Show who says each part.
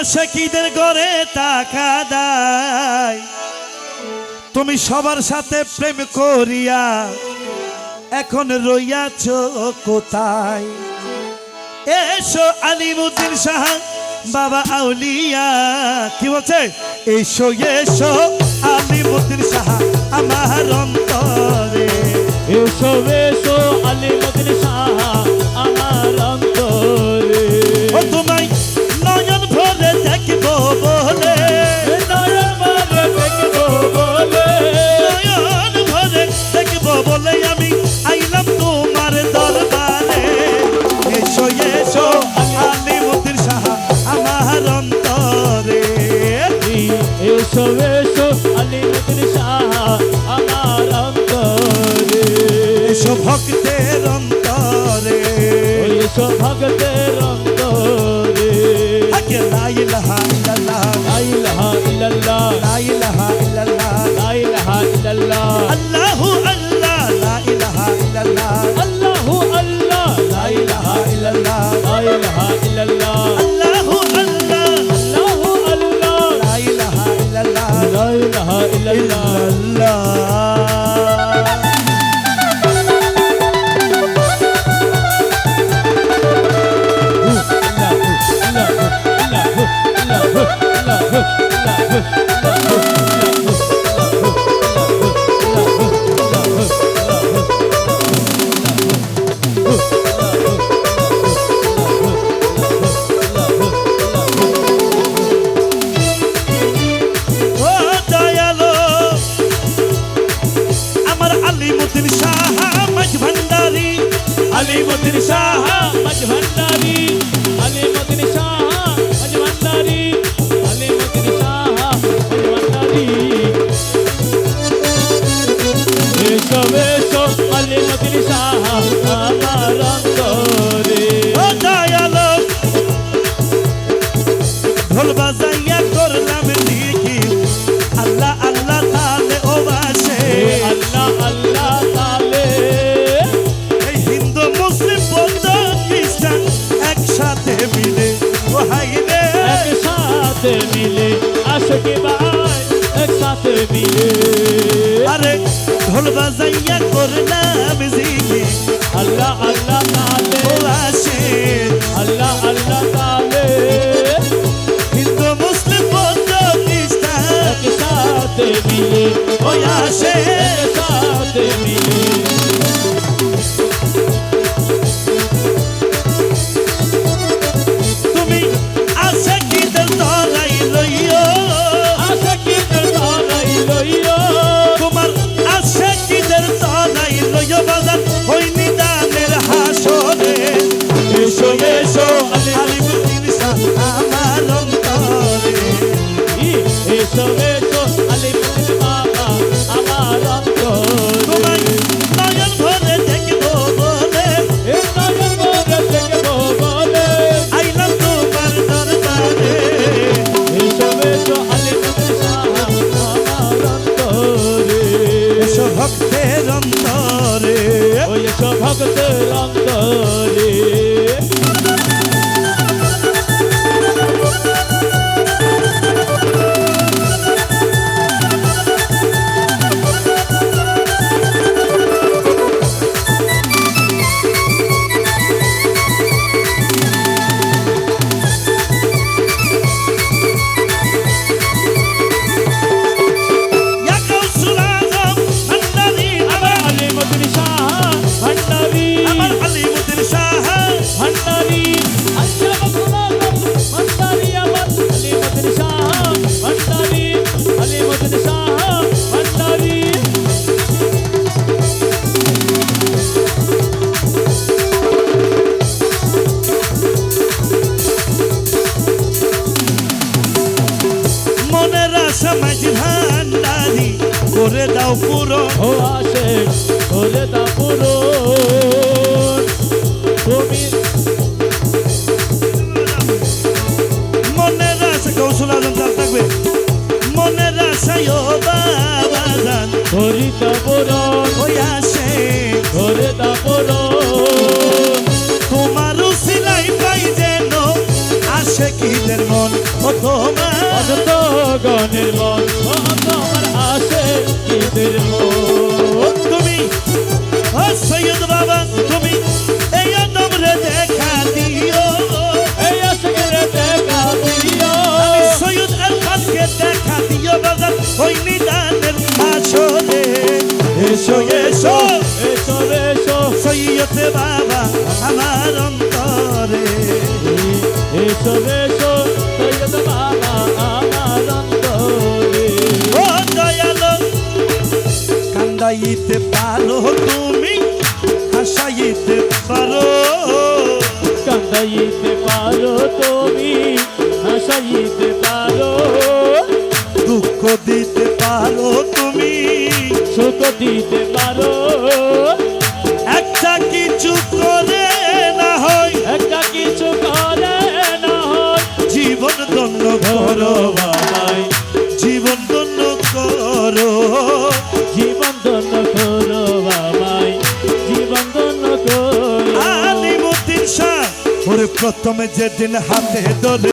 Speaker 1: আশেকিদের ঘরে টাকা দেয়? তুমি সবার সাথে প্রেম করিয়া এখন রইয়াছ কোথায়? এসো আলিমুদ্দিন শাহ, বাবা আউলিয়া। কি বলছে? এসো এসো আলিমুদ্দিন শাহ, আমার অন্তরে।
Speaker 2: এসো এসো
Speaker 1: এসো এসো
Speaker 2: আলী নদীর সাহা আমার অন্তরে।
Speaker 1: এসো ভক্তের অন্তরে।
Speaker 2: এসো ভক্তের অন্তরে।
Speaker 1: আগে আলিমুদ্দিন শাহ মাঝ ভান্ডারি
Speaker 2: আলিমুদ্দিন শাহ মাঝ ভান্ডারি আলিমুদ্দিন শাহ মাঝ ভান্ডারি এসো এসো, আলিমুদ্দিন শাহ
Speaker 1: একসাথে মিলে
Speaker 2: আশকে ভাই একসাথে মিলে।
Speaker 1: আরে ঢোল বাজাইয়া করলাম জিকি
Speaker 2: আল্লাহ আল্লাহ তালে
Speaker 1: ও আসে।
Speaker 2: আল্লাহ আল্লাহ
Speaker 1: yo অন্তরে। মাঝ ভান্ডারি করে দাও পুরো।
Speaker 2: ও আসে করে দা পুরো। তুমি
Speaker 1: মনের আশা কৌশল আজম চাল থাকবে। মনের আশায় বাবা
Speaker 2: করিতা পুরো
Speaker 1: ওই আসে। তোমার আশা মন? ও তোমার
Speaker 2: গণের মন। ও তোমার আসে কিদের মন?
Speaker 1: তুমি সৈয়দ বাবা, তুমি এই আদমরে দেখা দিও।
Speaker 2: এই আশকের দেখা দিও।
Speaker 1: সৈয়দ আলফানকে দেখা দিও বাজার ওই নিদানের আসরে এসো এসো
Speaker 2: এসো এসো।
Speaker 1: সৈয়দ বাবা, আমার অন্তরে।
Speaker 2: এসো এসো সৈয়দ বাবা আমার অন্তরে
Speaker 1: ও দয়ালো কান্দাইতে পারো তুমি হাসাইতে পারো।
Speaker 2: কান্দাইতে পারো তুমি হাসাইতে পারো।
Speaker 1: দুঃখ দিতে প্রথমে যেদিন হাতে ধরে